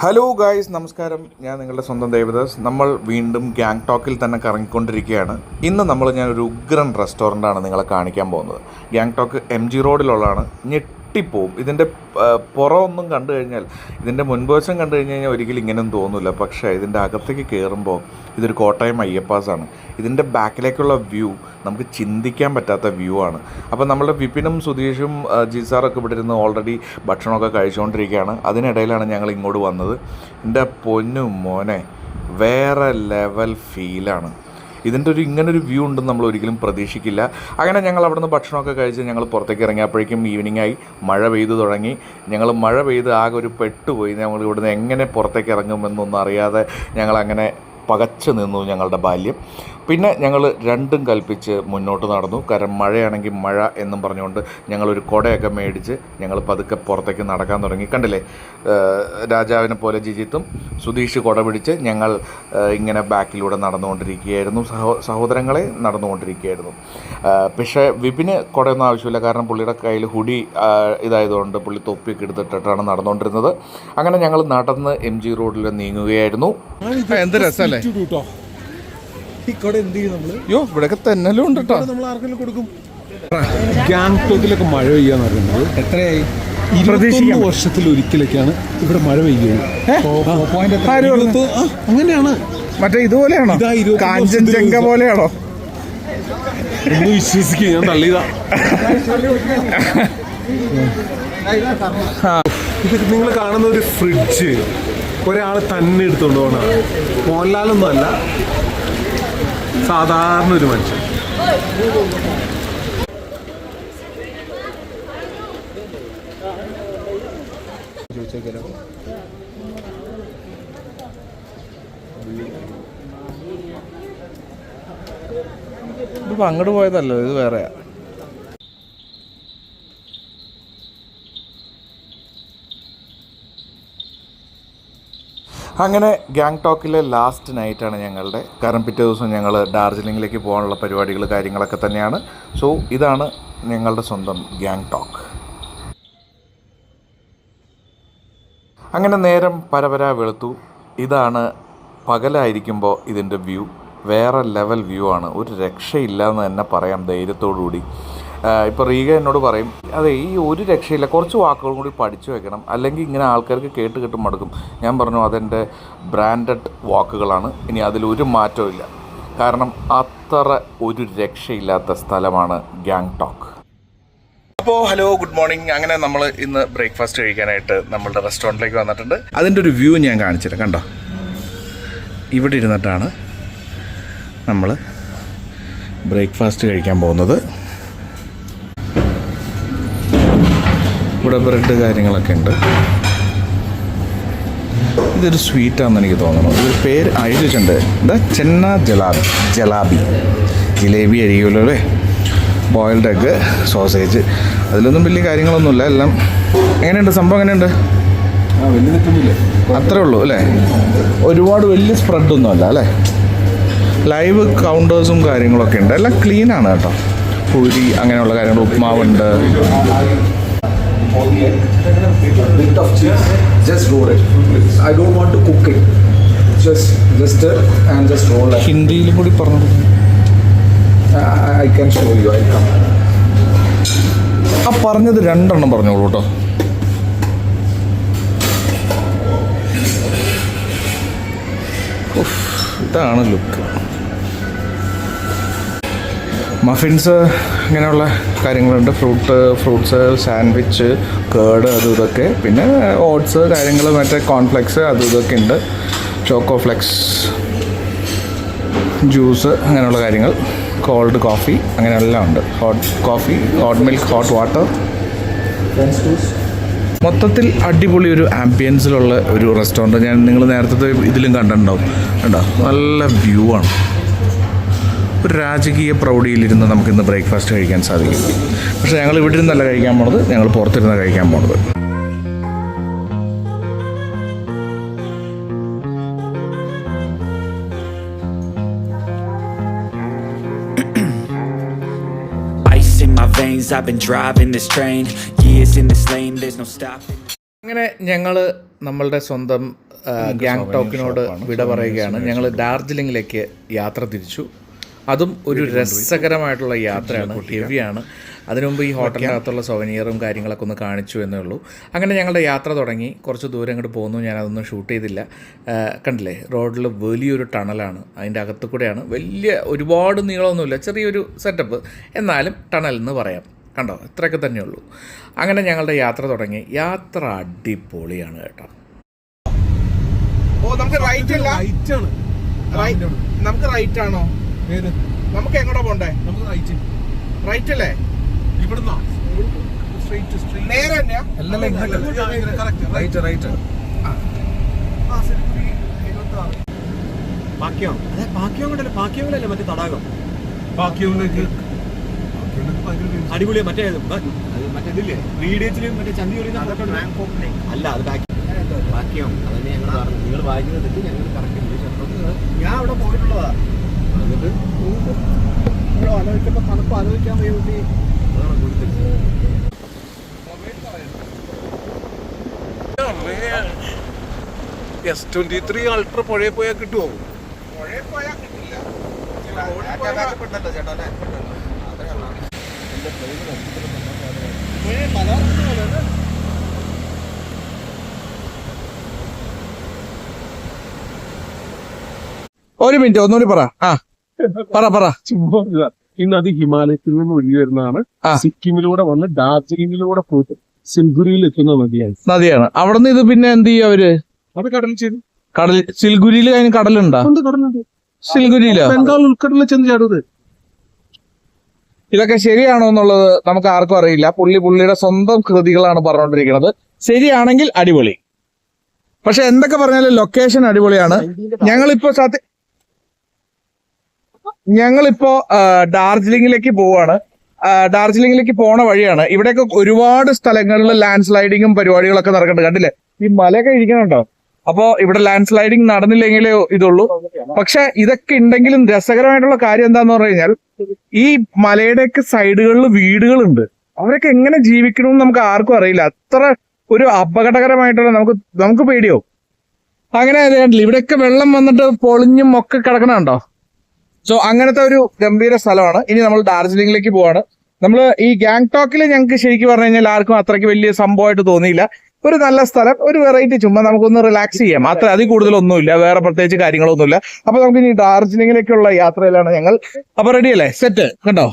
Hello guys നമസ്കാരം. ഞാൻ നിങ്ങളുടെ സ്വന്തം ദേവദാസ്. നമ്മൾ വീണ്ടും ഗാങ് ടോക്കിൽ തന്നെ കറങ്ങിക്കൊണ്ടിരിക്കുകയാണ്. ഇന്ന് നമ്മൾ ഞാൻ ഒരു ഉഗ്രൻ റെസ്റ്റോറന്റാണ് നിങ്ങളെ കാണിക്കാൻ പോകുന്നത്. ഗാങ് ടോക്ക് എം ജി റോഡിലുള്ളതാണ് ഞെട്ടിപ്പോവും ഇതിന്റെ പുറമൊന്നും കണ്ടു കഴിഞ്ഞാൽ ഇതിന്റെ മുൻവശം കണ്ടു കഴിഞ്ഞ് കഴിഞ്ഞാൽ ഒരിക്കലും ഇങ്ങനെയൊന്നും തോന്നില്ല പക്ഷേ ഇതിന്റെ അകത്തേക്ക് കയറുമ്പോൾ ഇതൊരു കോട്ടയം അയ്യപ്പാസാണ്. ഇതിന്റെ ബാക്കിലേക്കുള്ള വ്യൂ നമുക്ക് ചിന്തിക്കാൻ പറ്റാത്ത വ്യൂ ആണ്. അപ്പോൾ നമ്മുടെ വിപിനും സുധീഷും ജി ജിസാറൊക്കെ ഇവിടെ ഇരുന്ന് ഓൾറെഡി ഭക്ഷണമൊക്കെ കഴിച്ചുകൊണ്ടിരിക്കുകയാണ്. അതിനിടയിലാണ് ഞങ്ങൾ ഇങ്ങോട്ട് വന്നത്. എന്റെ പൊന്നു മോനെ വേറെ ലെവൽ ഫീലാണ് ഇതിന്റെ ഒരു ഇങ്ങനൊരു വ്യൂ ഉണ്ടെന്ന് നമ്മൾ ഒരിക്കലും പ്രതീക്ഷിക്കില്ല. അങ്ങനെ ഞങ്ങൾ അവിടുന്ന് ഭക്ഷണമൊക്കെ കഴിച്ച് ഞങ്ങൾ പുറത്തേക്ക് ഇറങ്ങിയപ്പോഴേക്കും ഈവനിങ് ആയി. മഴ പെയ്തു തുടങ്ങി. ഞങ്ങൾ മഴ പെയ്ത് ആകെ ഒരു പെട്ടുപോയി. ഞങ്ങൾ ഇവിടുന്ന് എങ്ങനെ പുറത്തേക്ക് ഇറങ്ങുമെന്നൊന്നും അറിയാതെ ഞങ്ങൾ അങ്ങനെ പകച്ചു നിന്നു ഞങ്ങളുടെ ബാല്യം. പിന്നെ ഞങ്ങൾ രണ്ടും കൽപ്പിച്ച് മുന്നോട്ട് നടന്നു. കാരണം മഴയാണെങ്കിൽ മഴ എന്നും പറഞ്ഞുകൊണ്ട് ഞങ്ങളൊരു കുടയൊക്കെ മേടിച്ച് ഞങ്ങൾ പതുക്കെ പുറത്തേക്ക് നടക്കാൻ തുടങ്ങി. കണ്ടില്ലേ? രാജാവിനെ പോലെ ജിജിത്തും സുധീഷ് കുട പിടിച്ച് ഞങ്ങൾ ഇങ്ങനെ ബാക്കിലൂടെ നടന്നുകൊണ്ടിരിക്കുകയായിരുന്നു. സഹോ സഹോദരങ്ങളെ നടന്നുകൊണ്ടിരിക്കുകയായിരുന്നു. പക്ഷേ വിപിന് കുടയൊന്നും ആവശ്യമില്ല. കാരണം പുള്ളിയുടെ കയ്യിൽ ഹുഡി ആഹ് ഇതായതുകൊണ്ട് പുള്ളി തൊപ്പിയൊക്കെ എടുത്തിട്ടിട്ടാണ് നടന്നുകൊണ്ടിരുന്നത്. അങ്ങനെ ഞങ്ങൾ നടന്ന് എം ജി റോഡിൽ നീങ്ങുകയായിരുന്നു. എന്ത് രസമല്ലേ? അയ്യോ ഇവിടെയൊക്കെ തെന്നലും ഉണ്ട് കേട്ടോ നമ്മൾ ആർക്കെങ്കിലും കൊടുക്കും. ഗാങ്ടോക്കിലൊക്കെ മഴ പെയ്യാന്ന് പറയുന്നത് എത്രയായി? ഇരുപത്തൊന്ന് വർഷത്തിൽ ഒരിക്കലൊക്കെയാണ് ഇവിടെ മഴ പെയ്യുള്ളൂ അങ്ങനെയാണ്. മറ്റേ ഇതുപോലെയാണോ? കാഞ്ചൻജംഗ പോലെയാണോ? ഒന്ന് വിശ്വസിക്കുക ഞാൻ തള്ളിയതാ. ഇത് നിങ്ങൾ കാണുന്ന ഒരു ഫ്രിഡ്ജ് ഒരാൾ തന്നെ എടുത്തോണ്ട് പോകണം മോഹൻലാലൊന്നും അല്ല. സാധാരണ ഒരു മനുഷ്യൻ. ഇതിപ്പോ അങ്ങോട്ട് പോയതല്ലോ ഇത് വേറെയാ. അങ്ങനെ ഗാങ് ടോക്കിലെ ലാസ്റ്റ് നൈറ്റാണ് ഞങ്ങളുടെ. കാരണം പിറ്റേ ദിവസം ഞങ്ങൾ ഡാർജിലിംഗിലേക്ക് പോകാനുള്ള പരിപാടികൾ കാര്യങ്ങളൊക്കെ തന്നെയാണ്. സോ ഇതാണ് ഞങ്ങളുടെ സ്വന്തം ഗാങ് ടോക്ക്. അങ്ങനെ നേരം പരപര വെളുത്തു. ഇതാണ് പകലായിരിക്കുമ്പോൾ ഇതിന്റെ വ്യൂ വേറെ ലെവൽ വ്യൂ ആണ്. ഒരു രക്ഷയില്ല എന്ന് തന്നെ പറയാം ധൈര്യത്തോടു കൂടി ഇപ്പോൾ റീഗ എന്നോട് പറയും അതെ ഈ ഒരു രക്ഷയില്ല കുറച്ച് വാക്കുകൾ കൂടി പഠിച്ചു വെക്കണം. അല്ലെങ്കിൽ ഇങ്ങനെ ആൾക്കാർക്ക് കേട്ട് കേട്ട് മടുക്കും. ഞാൻ പറഞ്ഞു അതെന്റെ ബ്രാൻഡഡ് വാക്കുകളാണ്. ഇനി അതിലൊരു മാറ്റവും കാരണം അത്ര ഒരു രക്ഷയില്ലാത്ത സ്ഥലമാണ് ഗാങ് ടോക്ക് അപ്പോൾ ഹലോ ഗുഡ് മോർണിംഗ്. അങ്ങനെ നമ്മൾ ഇന്ന് ബ്രേക്ക്ഫാസ്റ്റ് കഴിക്കാനായിട്ട് നമ്മളുടെ റെസ്റ്റോറന്റിലേക്ക് വന്നിട്ടുണ്ട്. അതിന്റെ ഒരു വ്യൂ ഞാൻ കാണിച്ചില്ല കണ്ടോ? ഇവിടെ ഇരുന്നിട്ടാണ് നമ്മൾ ബ്രേക്ക്ഫാസ്റ്റ് കഴിക്കാൻ പോകുന്നത്. ഇവിടെ ബ്രെഡ് കാര്യങ്ങളൊക്കെ ഉണ്ട്. ഇതൊരു സ്വീറ്റാണെന്ന് എനിക്ക് തോന്നുന്നു. ഇതൊരു പേര് അഴിച്ചിട്ടുണ്ട് എന്താ ചെന്ന ജലാബി. ജലാബി. ജിലേബി അരിയുമല്ലോ അല്ലേ? ബോയിൽഡ് എഗ്ഗ് സോസേജ് അതിലൊന്നും വലിയ കാര്യങ്ങളൊന്നുമില്ല. എല്ലാം എങ്ങനെയുണ്ട്? സംഭവം എങ്ങനെയുണ്ട്? അത്രേ ഉള്ളൂ അല്ലേ? ഒരുപാട് വലിയ സ്പ്രെഡൊന്നും അല്ല? അല്ലേ ലൈവ് കൗണ്ടേഴ്സും കാര്യങ്ങളൊക്കെ ഉണ്ട്. എല്ലാം ക്ലീനാണ് കേട്ടോ. പൂരി അങ്ങനെയുള്ള കാര്യങ്ങൾ ഉപ്മാവുണ്ട്. Bit of cheese, just roll it. I don't want to cook it. Just, just stir and just roll it. Hindi കൂടി പറഞ്ഞു I, I can show you. I'll come. ആ പറഞ്ഞത് രണ്ടെണ്ണം പറഞ്ഞോളൂ കേട്ടോ ഇതാണ് ലുക്ക് മഫിൻസ് ഇങ്ങനെയുള്ള കാര്യങ്ങളുണ്ട്. ഫ്രൂട്ട് ഫ്രൂട്ട്സ് സാൻഡ്വിച്ച് കേട് അതും ഇതൊക്കെ. പിന്നെ ഓട്സ് കാര്യങ്ങൾ മറ്റേ കോൺഫ്ലെക്സ് അതും ഇതൊക്കെ ഉണ്ട്. ചോക്കോ ഫ്ലെക്സ് ജ്യൂസ് അങ്ങനെയുള്ള കാര്യങ്ങൾ. കോൾഡ് കോഫി അങ്ങനെയെല്ലാം ഉണ്ട്. Hot coffee hot milk hot water മൊത്തത്തിൽ അടിപൊളി ഒരു ആംബിയൻസിലുള്ള ഒരു റെസ്റ്റോറന്റ് ഞാൻ നിങ്ങൾ നേരത്തെ ഇതിലും കണ്ടിട്ടുണ്ടാവും. കണ്ടോ? നല്ല വ്യൂ ആണ്. ഒരു രാജകീയ പ്രൗഢിയിലിരുന്ന് നമുക്കിന്ന് ബ്രേക്ക്ഫാസ്റ്റ് കഴിക്കാൻ സാധിക്കും. പക്ഷേ ഞങ്ങൾ ഇവിടെ ഇരുന്നല്ല കഴിക്കാൻ പോണത് ഞങ്ങൾ പുറത്തിരുന്ന് കഴിക്കാൻ പോണത്. അങ്ങനെ ഞങ്ങൾ നമ്മളുടെ സ്വന്തം ഗ്യാങ് ടോക്കിനോട് വിട പറയുകയാണ്. ഞങ്ങൾ ഡാർജിലിംഗിലേക്ക് യാത്ര തിരിച്ചു. അതും ഒരു രസകരമായിട്ടുള്ള യാത്രയാണ്. ഹെവിയാണ് അതിനുമുമ്പ് ഈ ഹോട്ടലിനകത്തുള്ള സൊവനിയറും കാര്യങ്ങളൊക്കെ ഒന്ന് കാണിച്ചു എന്നേ ഉള്ളൂ അങ്ങനെ ഞങ്ങളുടെ യാത്ര തുടങ്ങി. കുറച്ച് ദൂരം അങ്ങോട്ട് പോന്നു. ഞാനതൊന്നും ഷൂട്ട് ചെയ്തില്ല. കണ്ടില്ലേ? റോഡിൽ വലിയൊരു ടണലാണ് അതിന്റെ അകത്തു കൂടെയാണ് വലിയ ഒരുപാട് നീളമൊന്നുമില്ല. ചെറിയൊരു സെറ്റപ്പ് എന്നാലും ടണൽ എന്ന് പറയാം. കണ്ടോ? ഇത്രയൊക്കെ തന്നെയുള്ളൂ. അങ്ങനെ ഞങ്ങളുടെ യാത്ര തുടങ്ങി. യാത്ര അടിപൊളിയാണ് കേട്ടോ. ഓ നമുക്ക് റൈറ്റ് അല്ല? റൈറ്റ് ആണ്. നമുക്ക് റൈറ്റ് ആണോ? നമുക്ക് എങ്ങോട്ടാ പോണ്ടേ? നമുക്ക് റൈറ്റ് റൈറ്റ് അല്ലേ? ഇവിടുന്നോ? സ്ട്രൈറ്റ് സ്ട്രൈറ്റ് നേരെ തന്നെയാ? റൈറ്റ് റൈറ്റ് അതെ കൊണ്ടല്ലേ. മറ്റേ തടാകം? അടിപൊളിയാ. മറ്റേ മറ്റേ ഇതില്ലേ? മറ്റേ അല്ല അത് ബാക്കിയോ അതന്നെ ഞങ്ങൾ പറഞ്ഞു നിങ്ങൾ വായിക്കുന്നത് ഞങ്ങൾ കറക്റ്റ് ഞാൻ അവിടെ പോയിട്ടുള്ളതാ. എന്നിട്ട് ആലോചിച്ചപ്പോ തണുപ്പ് ആലോചിക്കാൻ വേണ്ടി അതാണ് കൊടുത്തത് എസ് ട്വന്റി ത്രീ അൾട്ര പുഴയിൽ പോയാൽ കിട്ടുമോ ഒരു മിനിറ്റ് ഒന്നുകൂടി പറ. ആ. പറ പറ. ഇന്ന് അത് ഹിമാലയത്തിൽ നിന്ന് ഒഴുകി വരുന്നതാണ്. സിക്കിമിലൂടെ വന്ന് ഡാർജിലിംഗിലൂടെ പോയിട്ട് സിൽഗുരിയിൽ എത്തുന്ന നദിയാണ്. നദിയാണ്. അവിടുന്ന് ഇത് പിന്നെ എന്ത് ചെയ്യും അവർ? അത് കടൽ ചെയ്തു കടൽ സിൽഗുരിയിൽ അതിന് കടലുണ്ട്? സിൽഗുരിയിലോ? ബംഗാൾ ഉൾക്കടലിൽ ചെന്ന് ചാടുന്നത് ഇതൊക്കെ ശരിയാണോ എന്നുള്ളത് നമുക്ക് ആർക്കും അറിയില്ല. പുള്ളി പുള്ളിയുടെ സ്വന്തം കൃതികളാണ് പറഞ്ഞുകൊണ്ടിരിക്കുന്നത്. ശരിയാണെങ്കിൽ അടിപൊളി. പക്ഷെ എന്തൊക്കെ പറഞ്ഞാലും ലൊക്കേഷൻ അടിപൊളിയാണ്. ഞങ്ങളിപ്പോ സത്യ ഞങ്ങളിപ്പോ ഡാർജിലിംഗിലേക്ക് പോവാണ്. ഡാർജിലിംഗിലേക്ക് പോണ വഴിയാണ്. ഇവിടെയൊക്കെ ഒരുപാട് സ്ഥലങ്ങളിൽ ലാൻഡ് സ്ലൈഡിങ്ങും പരിപാടികളൊക്കെ നടക്കുന്നുണ്ട്. കണ്ടില്ലേ? ഈ മലയൊക്കെ ഇരിക്കണുണ്ടോ? അപ്പോ ഇവിടെ ലാൻഡ് സ്ലൈഡിങ് നടന്നില്ലെങ്കിലേ ഇതുള്ളൂ. പക്ഷെ ഇതൊക്കെ ഉണ്ടെങ്കിലും രസകരമായിട്ടുള്ള കാര്യം എന്താന്ന് പറഞ്ഞു കഴിഞ്ഞാൽ ഈ മലയുടെയൊക്കെ സൈഡുകളിൽ വീടുകളുണ്ട്. അവരൊക്കെ എങ്ങനെ ജീവിക്കണമെന്ന് നമുക്ക് ആർക്കും അറിയില്ല. അത്ര ഒരു അപകടകരമായിട്ടുള്ള നമുക്ക് നമുക്ക് പേടിയോ അങ്ങനെ ഇവിടെയൊക്കെ വെള്ളം വന്നിട്ട് പൊളിഞ്ഞും ഒക്കെ കിടക്കണുണ്ടോ? സോ അങ്ങനത്തെ ഒരു ഗംഭീര സ്ഥലമാണ്. ഇനി നമ്മൾ ഡാർജിലിംഗിലേക്ക് പോവാണ്. നമ്മൾ ഈ ഗാങ്ടോക്കിൽ ഞങ്ങൾക്ക് ശരിക്കും പറഞ്ഞു കഴിഞ്ഞാൽ ആർക്കും അത്രയ്ക്ക് വലിയ സംഭവമായിട്ട് തോന്നിയില്ല. ഒരു നല്ല സ്ഥലം ഒരു വെറൈറ്റി ചുമ്മാ നമുക്കൊന്ന് റിലാക്സ് ചെയ്യാം. അത്ര അതിൽ കൂടുതലൊന്നുമില്ല വേറെ പ്രത്യേകിച്ച് കാര്യങ്ങളൊന്നുമില്ല. അപ്പൊ നമുക്ക് ഇനി ഡാർജിലിംഗിലേക്കുള്ള യാത്രയിലാണ് ഞങ്ങൾ. അപ്പൊ റെഡി അല്ലേ? സെറ്റ് കണ്ടോ?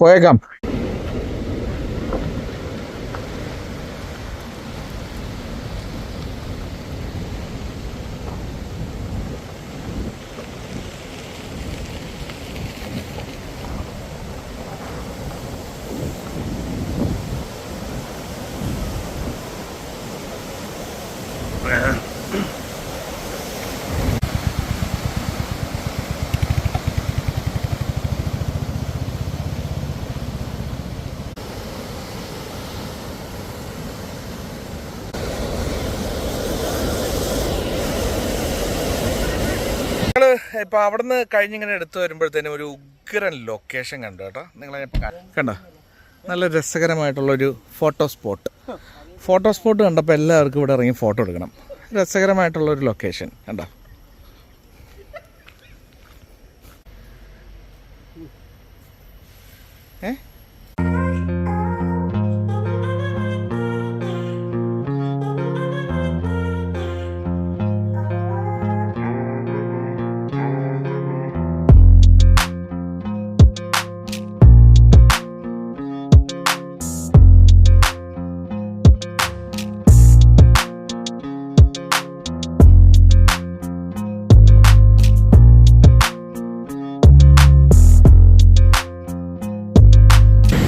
പോയേക്കാം. ഞങ്ങൾ ഇപ്പൊ അവിടുന്ന് കഴിഞ്ഞിങ്ങനെ എടുത്തു വരുമ്പോഴത്തേനും ഒരു ഉഗ്രൻ ലൊക്കേഷൻ കണ്ടു കേട്ടോ. നിങ്ങളെ കണ്ടോ? നല്ല രസകരമായിട്ടുള്ള ഒരു ഫോട്ടോ സ്പോട്ട് ഫോട്ടോ സ്പോട്ട് കണ്ടപ്പോൾ എല്ലാവർക്കും ഇവിടെ ഇറങ്ങി ഫോട്ടോ എടുക്കണം. രസകരമായിട്ടുള്ള ഒരു ലൊക്കേഷൻ കണ്ടോ? ഏ?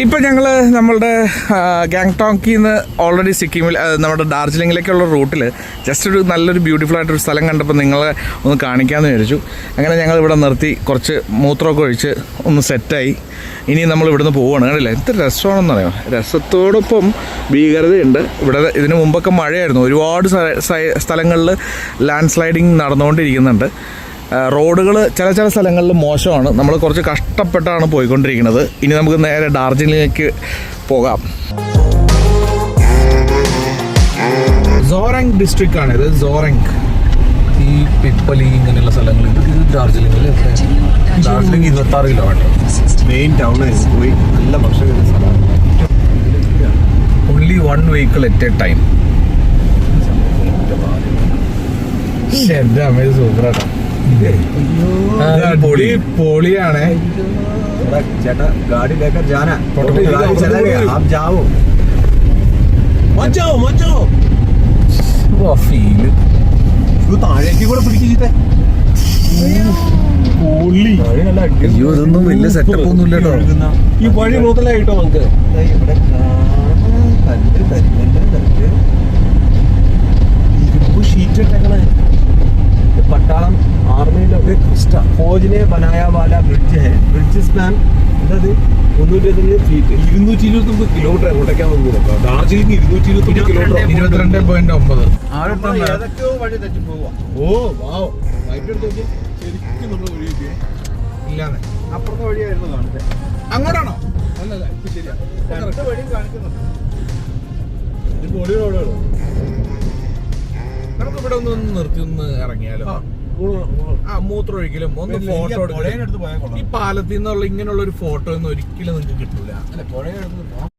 ഇപ്പം ഞങ്ങൾ നമ്മളുടെ ഗാങ്ടോക്കിൽ നിന്ന് ഓൾറെഡി സിക്കിമിൽ നമ്മുടെ ഡാർജിലിംഗിലേക്കുള്ള റൂട്ടിൽ ജസ്റ്റ് ഒരു നല്ലൊരു ബ്യൂട്ടിഫുൾ ആയിട്ടൊരു സ്ഥലം കണ്ടപ്പോൾ നിങ്ങളെ ഒന്ന് കാണിക്കാമെന്ന് വിചാരിച്ചു. അങ്ങനെ ഞങ്ങൾ ഇവിടെ നിർത്തി കുറച്ച് മൂത്രമൊക്കെ ഒഴിച്ച് ഒന്ന് സെറ്റായി. ഇനി നമ്മൾ ഇവിടുന്ന് പോവുകയാണ് കണ്ടില്ലേ? എന്ത് രസമാണെന്നറിയോ? രസത്തോടൊപ്പം ഭീകരതയുണ്ട്. ഇവിടെ ഇതിന് മുമ്പൊക്കെ മഴയായിരുന്നു. ഒരുപാട് സ്ഥലങ്ങളിൽ ലാൻഡ് സ്ലൈഡിങ് നടന്നുകൊണ്ടിരിക്കുന്നുണ്ട്. റോഡുകൾ ചില ചില സ്ഥലങ്ങളിൽ മോശമാണ്. നമ്മൾ കുറച്ച് കഷ്ടപ്പെട്ടാണ് പോയിക്കൊണ്ടിരിക്കുന്നത്. ഇനി നമുക്ക് നേരെ ഡാർജിലിംഗിലേക്ക് പോകാം. സോറങ് ഡിസ്ട്രിക്റ്റ് ആണ് ഇത്. സോറങ്. ഈ പിപ്പലി ഇങ്ങനെയുള്ള സ്ഥലങ്ങൾ ഇത് ഇത് ഡാർജിലിംഗിൽ ഡാർജിലിംഗ് ഇരുപത്തി ആറ് കിലോമീറ്റർ മെയിൻ ടൗൺ പോയി നല്ല ഭക്ഷണം സ്ഥലമാണ്. Only one vehicle at a time സൂപ്പറാട്ടോ പൊളി പൊളിയാണ്. ചേട്ടാ ഗാഡി ലേക്കർ ജാന. ഗാഡി ചലാ ഗയാ ആപ് ജാവോ മത് ജാവോ. മത് ജാവോ വാ ഫീൽ. താഴേക്ക് കൂടെ പിടിക്കേ ഇതൊന്നും വലിയ സെറ്റപ്പ് ഒന്നും ഇല്ലട്ടോ. ഈ വഴി മുതലായിട്ടോ നമുക്ക്? ഇരുമ്പ് ഷീറ്റ് ഇട്ടേക്കണേ. പട്ടാളം ആർമിയിലൊക്കെ ഫോജിനെ ബനായവാല ബ്രിഡ്ജ് ഹെ. ബ്രിഡ്ജ് സ്പാൻ എന്തത്? മുന്നൂറ്റി ഇരുപത്തഞ്ച് ഫീറ്റ് ഇരുന്നൂറ്റി ഇരുപത്തി ഒമ്പത് കിലോമീറ്റർ എങ്ങോട്ടേക്കാണ് വന്നത് ഡാർജിലിംഗ് ഇരുന്നൂറ്റി ഇരുപത്തി ഒമ്പത്. കിലോമീറ്റർ ഇരുപത്തിരണ്ട് പോയിന്റ് ഒമ്പത് ഏതൊക്കെയോ വഴി തെറ്റി പോവാ. ഓ വാവ്. ബൈക്ക് എടുത്ത് നോക്കി ശരിക്കും നമ്മൾ വഴി കിട്ടിയേ. ഇല്ലാതെ അപ്പുറത്തെ വഴിയായിരുന്നു കാണുന്നത് അങ്ങോട്ടാണോ? അല്ലല്ല ഇപ്പൊ ശരിയാ. രണ്ട് വഴിയും കാണിക്കുന്നുണ്ട്. റോഡുകളോ നമുക്ക് ഇവിടെ ഒന്ന് നിർത്തി ഒന്ന് ഇറങ്ങിയാലോ? ആ മൂത്രമൊഴിക്കലും ഒന്ന് ഫോട്ടോ എടുക്കലും. ഈ പാലത്തിൽ നിന്നുള്ള ഇങ്ങനെയുള്ള ഒരു ഫോട്ടോ ഒന്നും ഒരിക്കലും നിങ്ങൾക്ക് കിട്ടൂല. അല്ലെ പുഴയെടുത്ത് പോകാം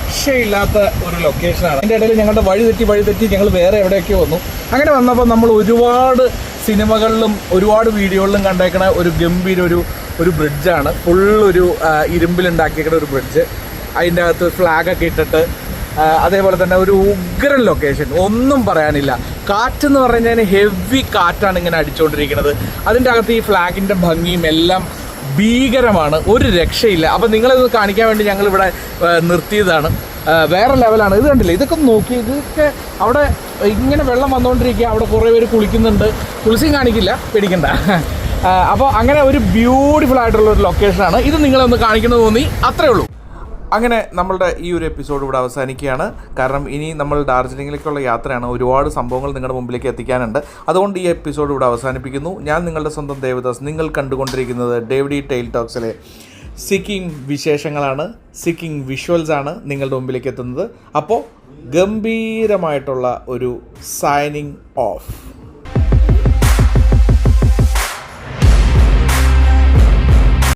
രക്ഷയില്ലാത്ത ഒരു ലൊക്കേഷനാണ് അതിന്റെ ഇടയിൽ ഞങ്ങളുടെ വഴി തെറ്റി വഴി തെറ്റി ഞങ്ങൾ വേറെ എവിടെയൊക്കെ വന്നു. അങ്ങനെ വന്നപ്പോൾ നമ്മൾ ഒരുപാട് സിനിമകളിലും ഒരുപാട് വീഡിയോകളിലും കണ്ടേക്കണ ഒരു ഗംഭീര ഒരു ഒരു ബ്രിഡ്ജാണ് ഫുൾ ഒരു ആ, ഒരു ബ്രിഡ്ജ് അതിന്റെ അകത്ത് ഫ്ലാഗൊക്കെ ഇട്ടിട്ട് അതേപോലെ തന്നെ ഒരു ഉഗ്രൻ ലൊക്കേഷൻ ഒന്നും പറയാനില്ല. കാറ്റെന്ന് പറഞ്ഞു കഴിഞ്ഞാൽ ഹെവി കാറ്റാണ് ഇങ്ങനെ അടിച്ചുകൊണ്ടിരിക്കുന്നത് അതിന്റെ അകത്ത് ഈ ഫ്ലാഗിന്റെ ഭംഗിയും എല്ലാം ഭീകരമാണ് ഒരു രക്ഷയില്ല. അപ്പം നിങ്ങളിത് കാണിക്കാൻ വേണ്ടി ഞങ്ങൾ ഇവിടെ നിർത്തിയതാണ്. വേറെ ലെവലാണ്. ഇത് കണ്ടില്ലേ? ഇതൊക്കെ നോക്കി. ഇതൊക്കെ അവിടെ ഇങ്ങനെ വെള്ളം വന്നുകൊണ്ടിരിക്കുക അവിടെ കുറേ പേര് കുളിക്കുന്നുണ്ട്. കുളിച്ചും കാണിക്കില്ല. പേടിക്കണ്ട. അപ്പോൾ അങ്ങനെ ഒരു ബ്യൂട്ടിഫുൾ ആയിട്ടുള്ള ഒരു ലൊക്കേഷനാണ് ഇത് നിങ്ങളെ ഒന്ന് കാണിക്കണമെന്ന് തോന്നി. അത്രേ ഉള്ളൂ. അങ്ങനെ നമ്മളുടെ ഈ ഒരു എപ്പിസോഡ് ഇവിടെ അവസാനിക്കുകയാണ്. കാരണം ഇനി നമ്മൾ ഡാർജിലിംഗിലേക്കുള്ള യാത്രയാണ്. ഒരുപാട് സംഭവങ്ങൾ നിങ്ങളുടെ മുമ്പിലേക്ക് എത്തിക്കാനുണ്ട്. അതുകൊണ്ട് ഈ എപ്പിസോഡ് ഇവിടെ അവസാനിപ്പിക്കുന്നു. ഞാൻ നിങ്ങളുടെ സ്വന്തം ദേവദാസ്. നിങ്ങൾ കണ്ടുകൊണ്ടിരിക്കുന്നത് ഡേവിഡി ടെയിൽ ടോക്സിലെ സിക്കിംഗ് വിശേഷങ്ങളാണ്. സിക്കിംഗ് വിഷ്വൽസ് ആണ് നിങ്ങളുടെ മുമ്പിലേക്ക് എത്തുന്നത്. അപ്പോൾ ഗംഭീരമായിട്ടുള്ള ഒരു സൈനിങ് ഓഫ്